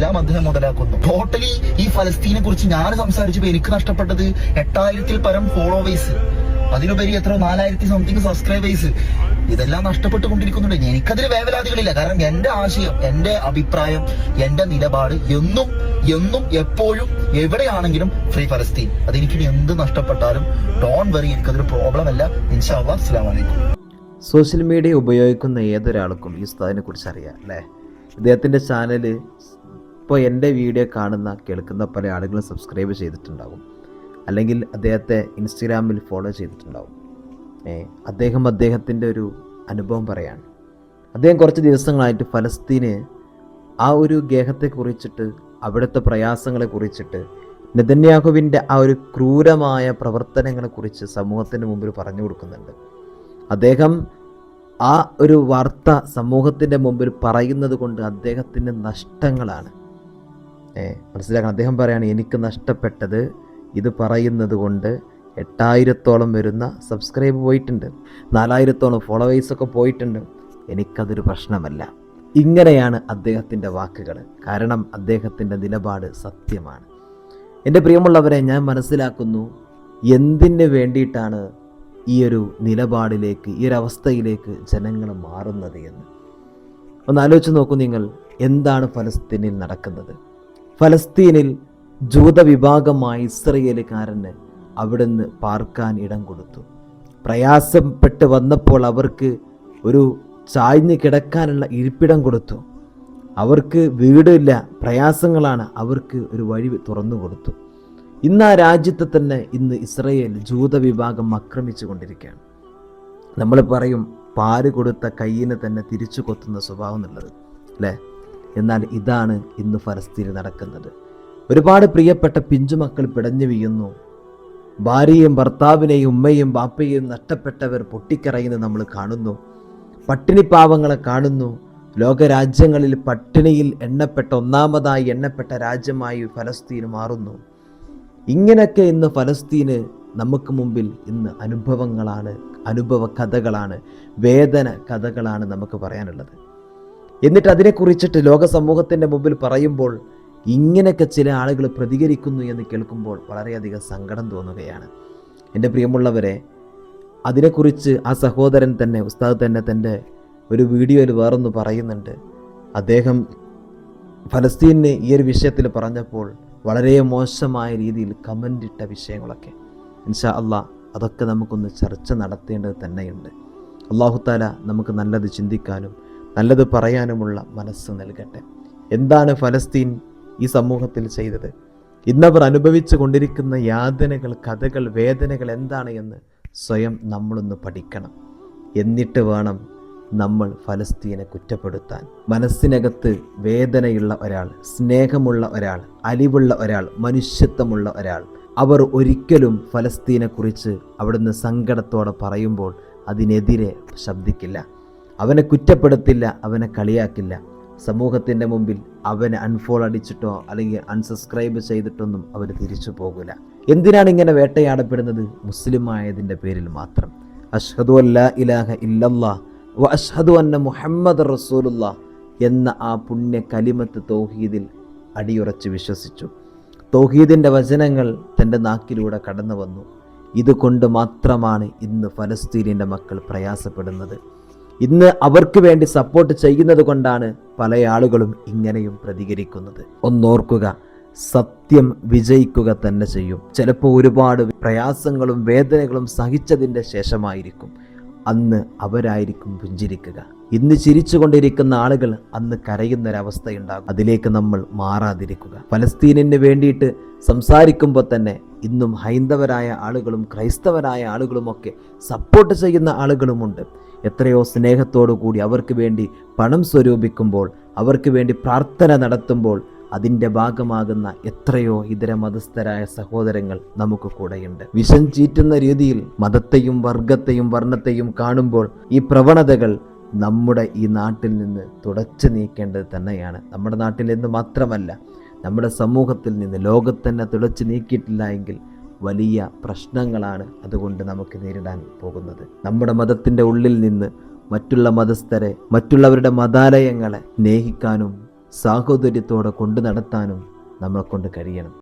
എല്ലാം അദ്ദേഹം മുതലാക്കുന്നു. ടോട്ടലി ഈ ഫലസ്തീനെ കുറിച്ച് ഞാൻ സംസാരിച്ചപ്പോൾ എനിക്ക് നഷ്ടപ്പെട്ടത് എട്ടായിരത്തിൽ പരം ഫോളോവേഴ്സ് അതിനുപരി എത്ര നാലായിരത്തി സംതിങ് സബ്സ്ക്രൈബേഴ്സ് ഇതെല്ലാം നഷ്ടപ്പെട്ടുകൊണ്ടിരിക്കുന്നുണ്ട്. എനിക്കതിൽ വേവലാതികളില്ല. കാരണം എന്റെ ആശയം എന്റെ അഭിപ്രായം എന്റെ നിലപാട് എന്നും എന്നും എപ്പോഴും എവിടെയാണെങ്കിലും ഫ്രീ ഫലസ്തീൻ അതെനിക്ക് എന്ത് നഷ്ടപ്പെട്ടാലും ഡോൺ വെറി എനിക്കതൊരു പ്രോബ്ലം അല്ല. ഇൻഷാ അള്ളാഹ് അസ്സലാമു അലൈക്കും. സോഷ്യൽ മീഡിയ ഉപയോഗിക്കുന്ന ഏതൊരാൾക്കും ഈ സ്ഥലത്തിനെ കുറിച്ച് അറിയാം അല്ലേ? ഇദ്ദേഹത്തിന്റെ ചാനൽ ഇപ്പോൾ എന്റെ വീഡിയോ കാണുന്ന കേൾക്കുന്ന പല ആളുകളും സബ്സ്ക്രൈബ് ചെയ്തിട്ടുണ്ടാകും അല്ലെങ്കിൽ അദ്ദേഹത്തെ ഇൻസ്റ്റഗ്രാമിൽ ഫോളോ ചെയ്തിട്ടുണ്ടാകും അദ്ദേഹം അദ്ദേഹത്തിന്റെ ഒരു അനുഭവം പറയാണ്. അദ്ദേഹം കുറച്ച് ദിവസങ്ങളായിട്ട് ഫലസ്തീന് ആ ഒരു ഗേഹത്തെ കുറിച്ചിട്ട് അവിടുത്തെ പ്രയാസങ്ങളെ കുറിച്ചിട്ട് നെതന്യാഹുവിന്റെ ആ ഒരു ക്രൂരമായ പ്രവർത്തനങ്ങളെക്കുറിച്ച് സമൂഹത്തിന് മുമ്പിൽ പറഞ്ഞു കൊടുക്കുന്നുണ്ട്. അദ്ദേഹം ആ ഒരു വാർത്ത സമൂഹത്തിന്റെ മുമ്പിൽ പറയുന്നത് കൊണ്ട് അദ്ദേഹത്തിന്റെ നഷ്ടങ്ങളാണ്. മനസ്സിലാക്കണം. അദ്ദേഹം പറയാണ് എനിക്ക് നഷ്ടപ്പെട്ടത് ഇത് പറയുന്നത് കൊണ്ട് എട്ടായിരത്തോളം വരുന്ന സബ്സ്ക്രൈബ് പോയിട്ടുണ്ട്. നാലായിരത്തോളം ഫോളോവേഴ്സൊക്കെ പോയിട്ടുണ്ട്. എനിക്കതൊരു പ്രശ്നമല്ല. ഇങ്ങനെയാണ് അദ്ദേഹത്തിന്റെ വാക്കുകൾ. കാരണം അദ്ദേഹത്തിന്റെ നിലപാട് സത്യമാണ്. എന്റെ പ്രിയമുള്ളവരെ ഞാൻ മനസ്സിലാക്കുന്നു എന്തിന് വേണ്ടിയിട്ടാണ് ഈ ഒരു നിലപാടിലേക്ക് ഈ ഒരു അവസ്ഥയിലേക്ക് ജനങ്ങൾ മാറുന്നത് എന്ന്. ഒന്ന് ആലോചിച്ച് നോക്കൂ നിങ്ങൾ എന്താണ് ഫലസ്തീനിൽ നടക്കുന്നത്? ഫലസ്തീനിൽ ജൂതവിഭാഗമായ ഇസ്രയേലുകാരന് അവിടുന്ന് പാർക്കാൻ ഇടം കൊടുത്തു. പ്രയാസപ്പെട്ട് വന്നപ്പോൾ അവർക്ക് ഒരു ചായ്ഞ്ഞ് കിടക്കാനുള്ള ഇരിപ്പിടം കൊടുത്തു. അവർക്ക് വീടില്ല പ്രയാസങ്ങളാണ് അവർക്ക് ഒരു വഴി തുറന്നു കൊടുത്തു. ഇന്ന് ആ രാജ്യത്തെ തന്നെ ഇന്ന് ഇസ്രയേൽ ജൂതവിഭാഗം ആക്രമിച്ചു കൊണ്ടിരിക്കുകയാണ്. നമ്മൾ പറയും പാൽ കൊടുത്ത കയ്യിന് തന്നെ തിരിച്ചു കൊത്തുന്ന സ്വഭാവം എന്നുള്ളത് അല്ലേ? എന്നാൽ ഇതാണ് ഇന്ന് ഫലസ്തീനിൽ നടക്കുന്നത്. ഒരുപാട് പ്രിയപ്പെട്ട പിഞ്ചുമക്കൾ പിടഞ്ഞു വീഴുന്നു. ഭാര്യയും ഭർത്താവിനെയും ഉമ്മയും ബാപ്പയും നഷ്ടപ്പെട്ടവർ പൊട്ടിക്കറയുന്നത് നമ്മൾ കാണുന്നു. പട്ടിണി പാവങ്ങളെ കാണുന്നു. ലോകരാജ്യങ്ങളിൽ പട്ടിണിയിൽ എണ്ണപ്പെട്ട ഒന്നാമതായി എണ്ണപ്പെട്ട രാജ്യമായി ഫലസ്തീൻ മാറുന്നു. ഇങ്ങനെയൊക്കെ ഇന്ന് ഫലസ്തീന് നമുക്ക് മുമ്പിൽ ഇന്ന് അനുഭവങ്ങളാണ് അനുഭവ കഥകളാണ് വേദന കഥകളാണ് നമുക്ക് പറയാനുള്ളത്. എന്നിട്ട് അതിനെക്കുറിച്ചിട്ട് ലോക സമൂഹത്തിന്റെ മുമ്പിൽ പറയുമ്പോൾ ഇങ്ങനെയൊക്കെ ചില ആളുകൾ പ്രതികരിക്കുന്നു എന്ന് കേൾക്കുമ്പോൾ വളരെയധികം സങ്കടം തോന്നുകയാണ്. എന്റെ പ്രിയമുള്ളവരെ അതിനെക്കുറിച്ച് ആ സഹോദരൻ തന്നെ ഉസ്താദ് തന്നെ തന്റെ ഒരു വീഡിയോയിൽ വേറൊന്ന് പറയുന്നുണ്ട്. അദ്ദേഹം ഫലസ്തീനെ ഈ ഒരു വിഷയത്തിൽ പറഞ്ഞപ്പോൾ വളരെ മോശമായ രീതിയിൽ കമന്റ് ഇട്ട വിഷയങ്ങളൊക്കെ. ഇൻഷാ അള്ളാഹ് അതൊക്കെ നമുക്കൊന്ന് ചർച്ച നടത്തേണ്ടത് തന്നെയുണ്ട്. അള്ളാഹുത്താല നമുക്ക് നല്ലത് ചിന്തിക്കാനും നല്ലത് പറയാനുമുള്ള മനസ്സ് നൽകട്ടെ. എന്താണ് ഫലസ്തീൻ ഈ സമൂഹത്തിൽ ചെയ്തത്? ഇന്നവർ അനുഭവിച്ചു കൊണ്ടിരിക്കുന്ന യാതനകൾ കഥകൾ വേദനകൾ എന്താണ് എന്ന് സ്വയം നമ്മളൊന്ന് പഠിക്കണം. എന്നിട്ട് വേണം നമ്മൾ ഫലസ്തീനെ കുറ്റപ്പെടുത്താൻ. മനസ്സിനകത്ത് വേദനയുള്ള ഒരാൾ സ്നേഹമുള്ള ഒരാൾ അലിവുള്ള ഒരാൾ മനുഷ്യത്വമുള്ള ഒരാൾ അവർ ഒരിക്കലും ഫലസ്തീനെക്കുറിച്ച് അവിടുന്ന് സങ്കടത്തോടെ പറയുമ്പോൾ അതിനെതിരെ ശബ്ദിക്കില്ല. അവനെ കുറ്റപ്പെടുത്തില്ല അവനെ കളിയാക്കില്ല. സമൂഹത്തിന്റെ മുമ്പിൽ അവനെ അൺഫോൾ അടിച്ചിട്ടോ അല്ലെങ്കിൽ അൺസബ്സ്ക്രൈബ് ചെയ്തിട്ടൊന്നും അവർ തിരിച്ചു പോകില്ല എന്തിനാണ് ഇങ്ങനെ വേട്ടയാടപ്പെടുന്നത്? മുസ്ലിം ആയതിന്റെ പേരിൽ മാത്രം. അഷ്ഹദു അല്ല ഇലാഹ ഇല്ലല്ലാ വ അഷ്ഹദു അന്ന മുഹമ്മദ് റസൂലുള്ള എന്ന ആ പുണ്യ കലിമത്ത് തൗഹീദിൽ അടിയുറച്ച് വിശ്വസിച്ചു. തൗഹീദിന്റെ വചനങ്ങൾ തന്റെ നാക്കിലൂടെ കടന്നു വന്നു ഇതുകൊണ്ട് മാത്രമാണ് ഇന്ന് ഫലസ്തീനിന്റെ മക്കൾ പ്രയാസപ്പെടുന്നത്. ഇന്ന് അവർക്ക് വേണ്ടി സപ്പോർട്ട് ചെയ്യുന്നത് കൊണ്ടാണ് പല ആളുകളും ഇങ്ങനെയും പ്രതികരിക്കുന്നത്. ഒന്നോർക്കുക സത്യം വിജയിക്കുക തന്നെ ചെയ്യും. ചിലപ്പോൾ ഒരുപാട് പ്രയാസങ്ങളും വേദനകളും സഹിച്ചതിന്റെ ശേഷമായിരിക്കും. അന്ന് അവരായിരിക്കും പുഞ്ചിരിക്കുക. ഇന്ന് ചിരിച്ചുകൊണ്ടിരിക്കുന്ന ആളുകൾ അന്ന് കരയുന്നൊരവസ്ഥയുണ്ടാകും. അതിലേക്ക് നമ്മൾ മാറാതിരിക്കുക. ഫലസ്തീനിന് വേണ്ടിയിട്ട് സംസാരിക്കുമ്പോൾ തന്നെ ഇന്നും ഹൈന്ദവരായ ആളുകളും ക്രൈസ്തവരായ ആളുകളുമൊക്കെ സപ്പോർട്ട് ചെയ്യുന്ന ആളുകളുമുണ്ട്. എത്രയോ സ്നേഹത്തോടു കൂടി അവർക്ക് വേണ്ടി പണം സ്വരൂപിക്കുമ്പോൾ അവർക്ക് വേണ്ടി പ്രാർത്ഥന നടത്തുമ്പോൾ അതിന്റെ ഭാഗമാകുന്ന എത്രയോ ഇതര മതസ്ഥരായ സഹോദരങ്ങൾ നമുക്ക് കൂടെയുണ്ട്. വിഷം ചീറ്റുന്ന രീതിയിൽ മതത്തെയും വർഗത്തെയും വർണത്തെയും കാണുമ്പോൾ ഈ പ്രവണതകൾ നമ്മുടെ ഈ നാട്ടിൽ നിന്ന് തുടച്ചു നീക്കേണ്ടത് തന്നെയാണ്. നമ്മുടെ നാട്ടിൽ നിന്ന് മാത്രമല്ല നമ്മുടെ സമൂഹത്തിൽ നിന്ന് ലോകത്തന്നെ തുടച്ചു നീക്കിയിട്ടില്ല എങ്കിൽ വലിയ പ്രശ്നങ്ങളാണ് അതുകൊണ്ട് നമുക്ക് നേരിടാൻ പോകുന്നത്. നമ്മുടെ മതത്തിന്റെ ഉള്ളിൽ നിന്ന് മറ്റുള്ള മതസ്ഥരെ മറ്റുള്ളവരുടെ മതാലയങ്ങളെ സ്നേഹിക്കാനും സാഹോദര്യത്തോടെ കൊണ്ടു നടത്താനും നമ്മളെ കൊണ്ട് കഴിയണം.